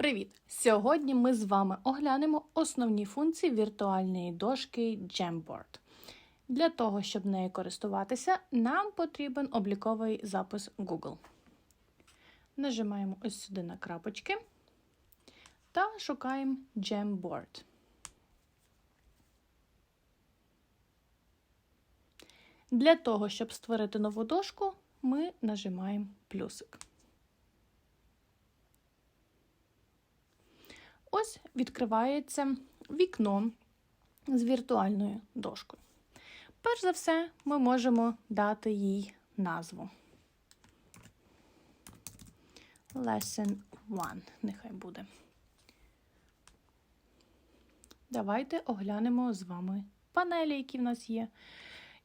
Привіт! Сьогодні ми з вами оглянемо основні функції віртуальної дошки Jamboard. Для того, щоб нею користуватися, нам потрібен обліковий запис Google. Нажимаємо ось сюди на крапочки та шукаємо Jamboard. Для того, щоб створити нову дошку, ми нажимаємо плюсик. Ось відкривається вікно з віртуальною дошкою. Перш за все, ми можемо дати їй назву. Lesson 1, нехай буде. Давайте оглянемо з вами панелі, які в нас є.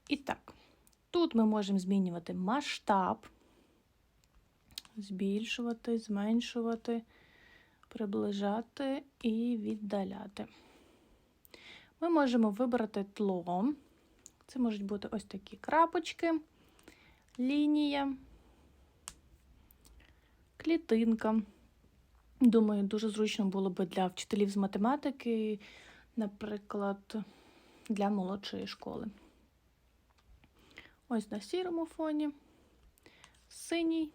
І так, тут ми можемо змінювати масштаб, збільшувати, зменшувати приближати і віддаляти. Ми можемо вибрати тло. Це можуть бути ось такі крапочки, лінія, клітинка. Думаю, дуже зручно було би для вчителів з математики, наприклад, для молодшої школи. Ось на сірому фоні, синій,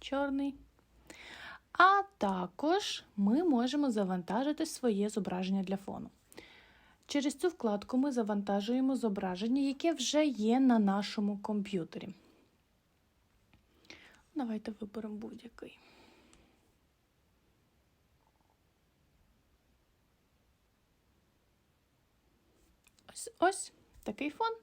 чорний. А також ми можемо завантажити своє зображення для фону. Через цю вкладку ми завантажуємо зображення, яке вже є на нашому комп'ютері. Давайте виберемо будь-який. Ось ось такий фон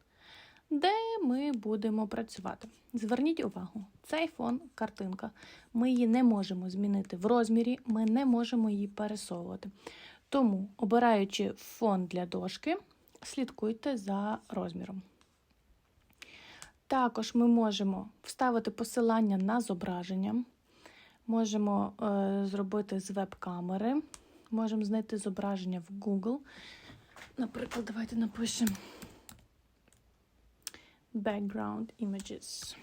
де ми будемо працювати. Зверніть увагу, цей фон картинка. Ми її не можемо змінити в розмірі, ми не можемо її пересовувати. Тому, обираючи фон для дошки, слідкуйте за розміром. Також ми можемо вставити посилання на зображення, можемо е, зробити з веб-камери, можемо знайти зображення в Google. Наприклад, давайте напишемо Background Images.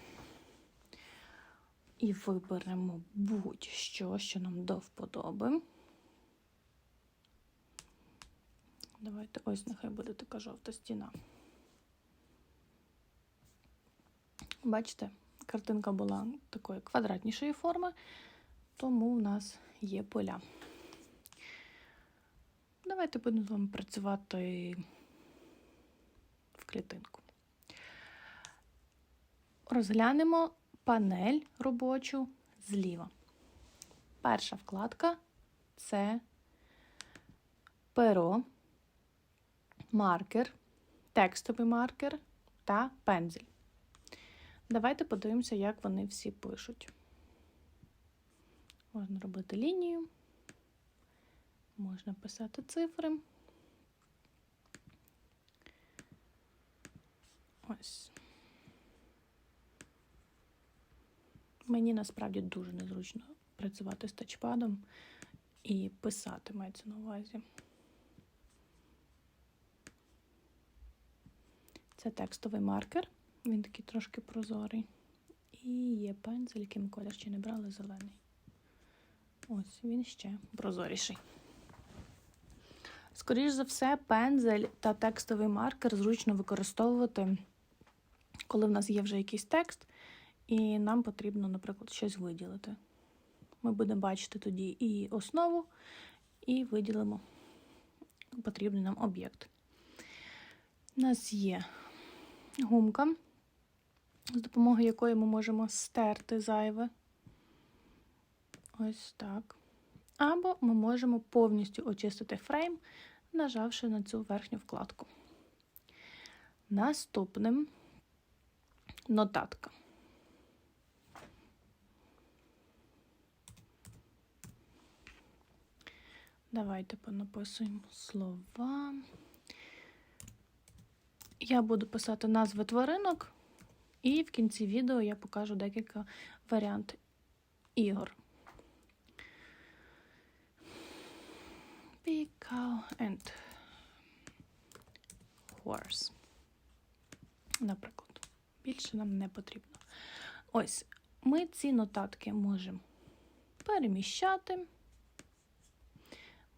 І виберемо будь-що, що нам до вподоби. Давайте ось нехай буде така жовта стіна. Бачите, картинка була такої квадратнішої форми, тому в нас є поля. Давайте будемо з вами працювати в клітинку. Розглянемо панель робочу зліва. Перша вкладка це перо, маркер, текстовий маркер та пензель. Давайте подивимося, як вони всі пишуть. Можна робити лінію, можна писати цифри. Ось. Мені насправді дуже незручно працювати з тачпадом і писати мається на увазі. Це текстовий маркер, він такий трошки прозорий. І є пензель, яким колір ще не брали зелений. Ось він ще прозоріший. Скоріше за все, пензель та текстовий маркер зручно використовувати, коли в нас є вже якийсь текст. І нам потрібно, наприклад, щось виділити. Ми будемо бачити тоді і основу, і виділимо потрібний нам об'єкт. У нас є гумка, з допомогою якої ми можемо стерти зайве. Ось так. Або ми можемо повністю очистити фрейм, нажавши на цю верхню вкладку. Наступним нотатка. Давайте понаписуємо слова. Я буду писати назви тваринок, і в кінці відео я покажу декілька варіантів ігор. Cow and horse. Наприклад, більше нам не потрібно. Ось, ми ці нотатки можемо переміщати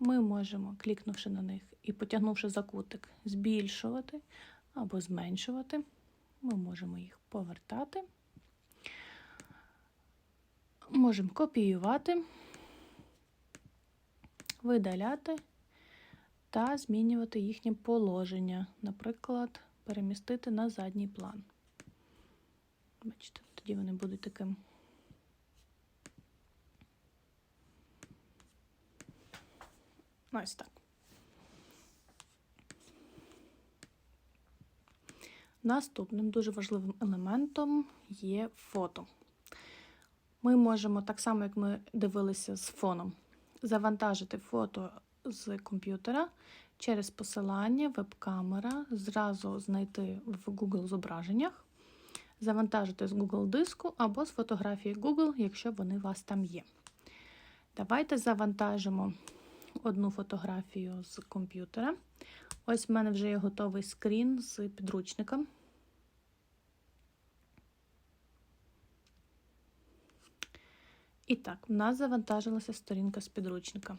ми можемо, клікнувши на них і потягнувши за кутик, збільшувати або зменшувати. Ми можемо їх повертати. Можемо копіювати, видаляти та змінювати їхнє положення. Наприклад, перемістити на задній план. Бачите, тоді вони будуть таким. Ось так. Наступним дуже важливим елементом є фото. Ми можемо, так само, як ми дивилися з фоном, завантажити фото з комп'ютера через посилання, веб-камера, зразу знайти в Google зображеннях, завантажити з Google диску або з фотографії Google, якщо вони у вас там є. Давайте завантажимо одну фотографію з комп'ютера. Ось в мене вже є готовий скрін з підручника. І так, в нас завантажилася сторінка з підручника.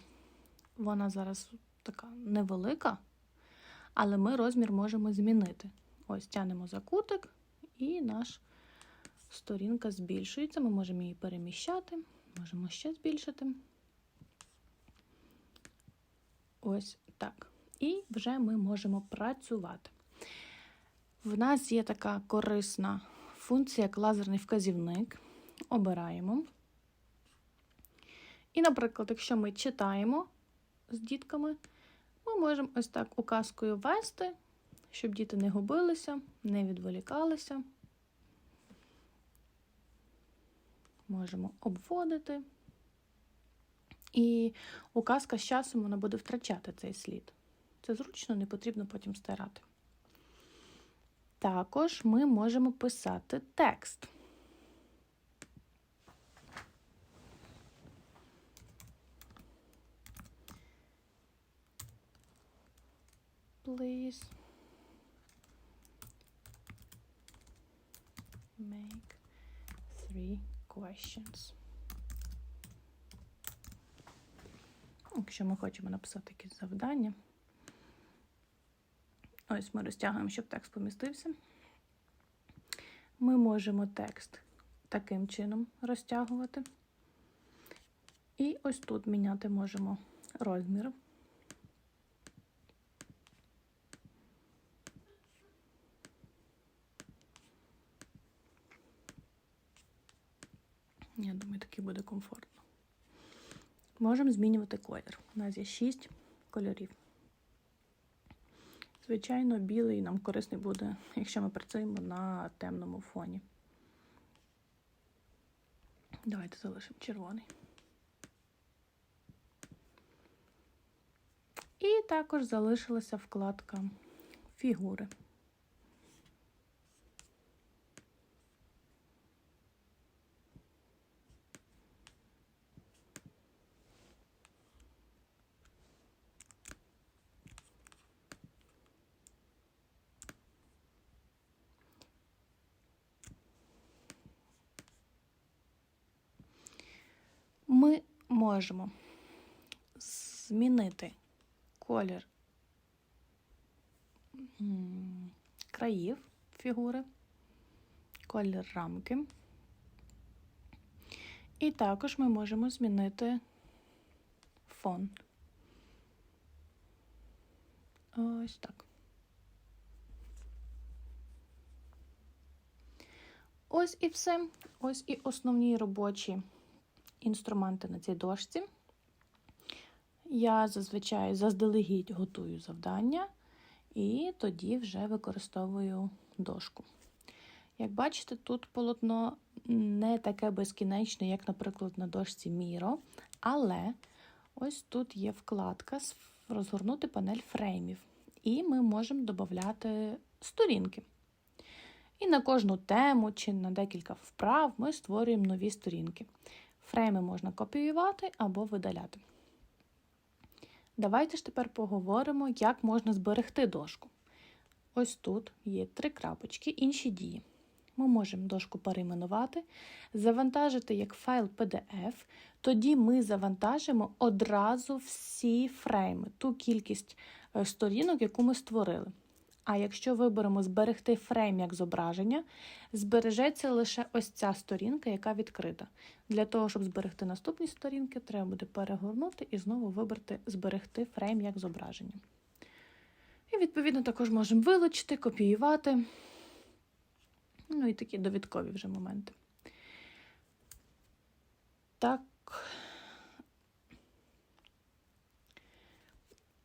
Вона зараз така невелика, але ми розмір можемо змінити. Ось тянемо за кутик, і наша сторінка збільшується. Ми можемо її переміщати, можемо ще збільшити. Ось так. І вже ми можемо працювати. В нас є така корисна функція, як лазерний вказівник. Обираємо. І, наприклад, якщо ми читаємо з дітками, ми можемо ось так указкою вести, щоб діти не губилися, не відволікалися. Можемо обводити. І указка з часом вона буде втрачати цей слід. Це зручно, не потрібно потім стирати. Також ми можемо писати текст. Please make three questions. Якщо ми хочемо написати якісь завдання, ось ми розтягуємо, щоб текст помістився. Ми можемо текст таким чином розтягувати. І ось тут міняти можемо розмір. Я думаю, такий буде комфортно. Можемо змінювати колір. У нас є 6 кольорів. Звичайно, білий нам корисний буде, якщо ми працюємо на темному фоні. Давайте залишимо червоний. І також залишилася вкладка фігури. Ми можемо змінити колір країв фігури, колір рамки. І також ми можемо змінити фон. Ось так. Ось і все. Ось і основні робочі інструменти на цій дошці. Я зазвичай заздалегідь готую завдання і тоді вже використовую дошку. Як бачите, тут полотно не таке безкінечне, як, наприклад, на дошці Міро, але ось тут є вкладка розгорнути панель фреймів, і ми можемо додати сторінки. І на кожну тему чи на декілька вправ ми створюємо нові сторінки. Фрейми можна копіювати або видаляти. Давайте ж тепер поговоримо, як можна зберегти дошку. Ось тут є три крапочки, інші дії. ми можемо дошку перейменувати, завантажити як файл PDF. Тоді ми завантажимо одразу всі фрейми, ту кількість е, сторінок, яку ми створили. А якщо виберемо зберегти фрейм як зображення, збережеться лише ось ця сторінка, яка відкрита. Для того, щоб зберегти наступні сторінки, треба буде перегорнути і знову вибрати зберегти фрейм як зображення. І, відповідно, також можемо вилучити, копіювати. Ну і такі довідкові вже моменти. Так.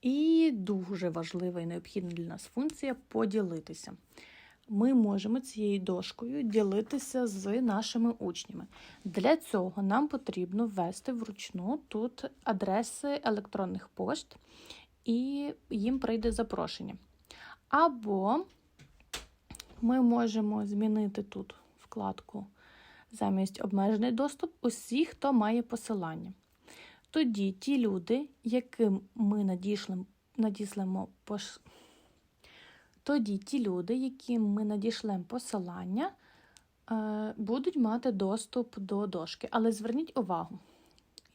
І дуже важлива і необхідна для нас функція поділитися. Ми можемо цією дошкою ділитися з нашими учнями. Для цього нам потрібно ввести вручну тут адреси електронних пошт, і їм прийде запрошення. Або ми можемо змінити тут вкладку замість обмежений доступ усі, хто має посилання. Тоді ті люди, яким ми надішлем, надіслемо пош... тоді ті люди, яким ми надішлемо посилання, е, будуть мати доступ до дошки. Але зверніть увагу,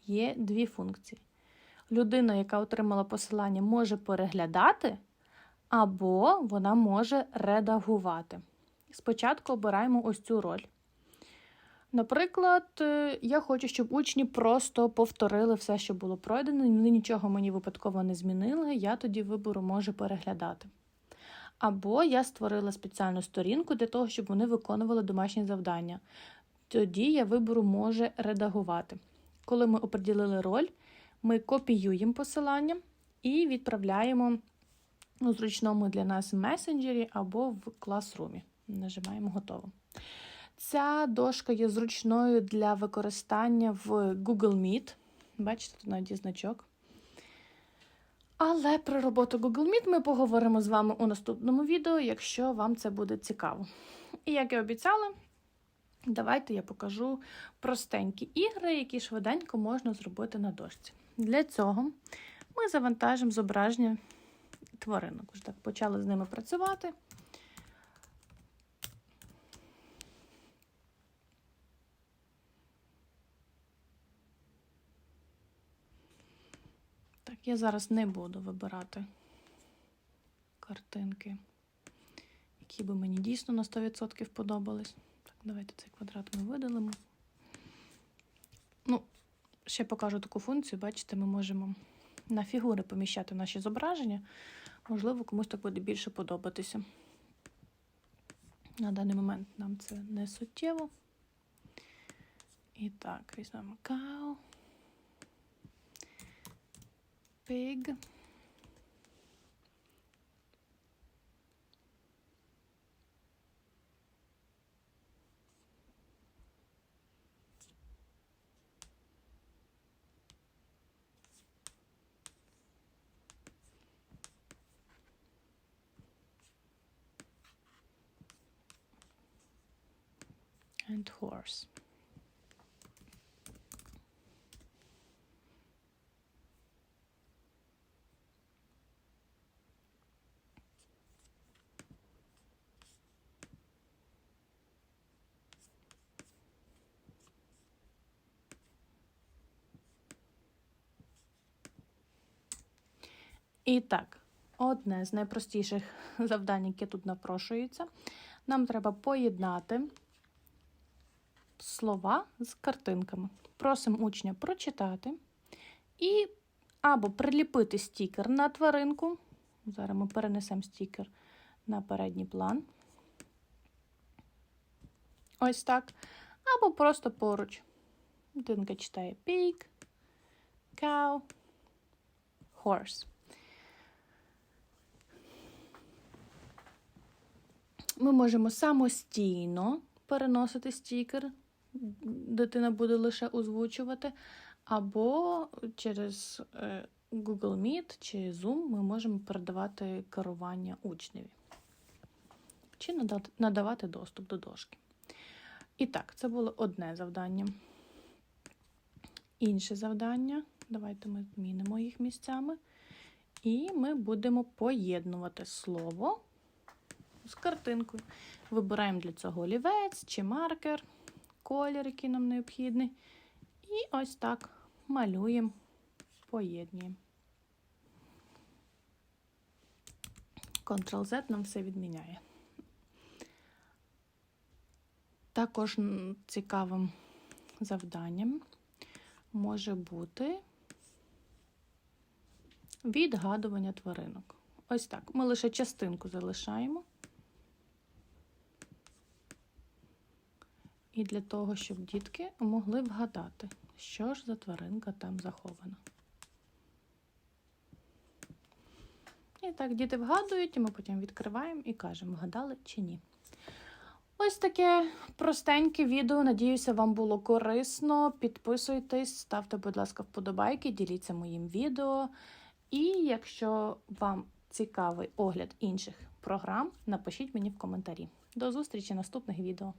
є дві функції. Людина, яка отримала посилання, може переглядати, або вона може редагувати. Спочатку обираємо ось цю роль. Наприклад, е, я хочу, щоб учні просто повторили все, що було пройдено, вони нічого мені випадково не змінили, я тоді вибору може переглядати. Або я створила спеціальну сторінку для того, щоб вони виконували домашні завдання. Тоді я вибору може редагувати. Коли ми оприділили роль, ми копіюємо посилання і відправляємо у зручному для нас месенджері або в класрумі. Нажимаємо готово. Ця дошка є зручною для використання в Google Meet. Бачите, тут навіть є значок. Але про роботу Google Meet ми поговоримо з вами у наступному відео, якщо вам це буде цікаво. І як і обіцяла, давайте я покажу простенькі ігри, які швиденько можна зробити на дошці. Для цього ми завантажимо зображення тваринок. Вже так почали з ними працювати. Я зараз не буду вибирати картинки, які би мені дійсно на 100% подобались. Так, давайте цей квадрат ми видалимо. Ну, ще покажу таку функцію. Бачите, ми можемо на фігури поміщати наші зображення. Можливо, комусь так буде більше подобатися. На даний момент нам це не суттєво. І так, візьмемо cow. Pig. and horse. І так, одне з найпростіших завдань, яке тут напрошується, нам треба поєднати слова з картинками. Просимо учня прочитати і або приліпити стікер на тваринку. Зараз ми перенесемо стікер на передній план. Ось так. Або просто поруч. Дитинка читає pig, cow, horse. Ми можемо самостійно переносити стікер, дитина буде лише озвучувати, або через е, Google Meet чи Zoom ми можемо передавати керування учневі чи надавати доступ до дошки. І так, це було одне завдання. Інше завдання. Давайте ми змінимо їх місцями. І ми будемо поєднувати слово з картинкою. Вибираємо для цього олівець чи маркер, колір, який нам необхідний. І ось так малюємо, поєднуємо. Ctrl-Z нам все відміняє. Також цікавим завданням може бути відгадування тваринок. Ось так. Ми лише частинку залишаємо. І для того, щоб дітки могли вгадати, що ж за тваринка там захована. І так, діти вгадують, і ми потім відкриваємо і кажемо, вгадали чи ні. Ось таке простеньке відео. Надіюся, вам було корисно. Підписуйтесь, ставте, будь ласка, вподобайки, діліться моїм відео. І якщо вам цікавий огляд інших програм, напишіть мені в коментарі. До зустрічі наступних відео.